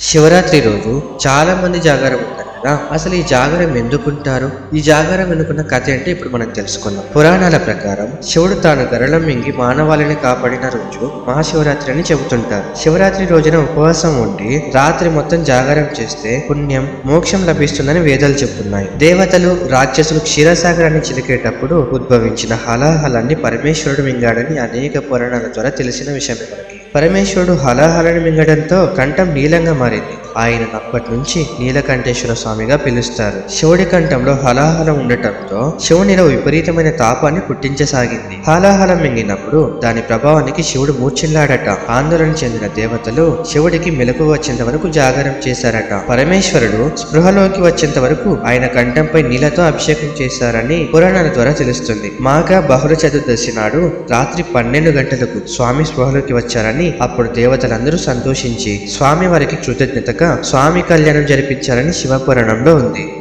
శివరాత్రి రోజు చాలామంది జాగారం అసలు ఈ జాగారం ఎందుకుంటారు? ఈ జాగారం వెనుకున్న కథ ఏంటో ఇప్పుడు మనం తెలుసుకుందాం. పురాణాల ప్రకారం శివుడు తాను గరళం మింగి మానవాళిని కాపాడిన రోజు మహాశివరాత్రి అని చెబుతుంటారు. శివరాత్రి రోజున ఉపవాసం ఉండి రాత్రి మొత్తం జాగారం చేస్తే పుణ్యం మోక్షం లభిస్తుందని వేదాలు చెప్తున్నాయి దేవతలు రాక్షసులు క్షీరసాగరాన్ని చిలికేటప్పుడు ఉద్భవించిన హలాహలాన్ని పరమేశ్వరుడు మింగాడని అనేక పురాణాల ద్వారా తెలిసిన విషయమే మనకి. పరమేశ్వరుడు హలాహలని మింగడంతో కంఠం నీలంగా మారింది. ఆయన అప్పటి నుంచి నీలకంఠేశ్వర స్వామిగా పిలుస్తారు. శివుడి కంఠంలో హలాహలం ఉండటంతో శివునిలో విపరీతమైన తాపాన్ని పుట్టించసాగింది. హలాహలం మింగినప్పుడు దాని ప్రభావానికి శివుడు మూర్చిల్లాడట ఆందోళన చెందిన దేవతలు శివుడికి మెలకు వచ్చేంత వరకు జాగరం చేశారట. పరమేశ్వరుడు స్పృహలోకి వచ్చేంత వరకు ఆయన కంఠంపై నీళ్ళతో అభిషేకం చేశారని పురాణాల ద్వారా తెలుస్తుంది. మాగా బహుళ చతుర్దశి నాడు రాత్రి పన్నెండు గంటలకు స్వామి స్పృహలోకి వచ్చారని అప్పుడు దేవతలందరూ సంతోషించి స్వామి వారికి కృతజ్ఞతగా స్వామి కళ్యాణం జరిపించారని ప్రకరణంలో ఉంది.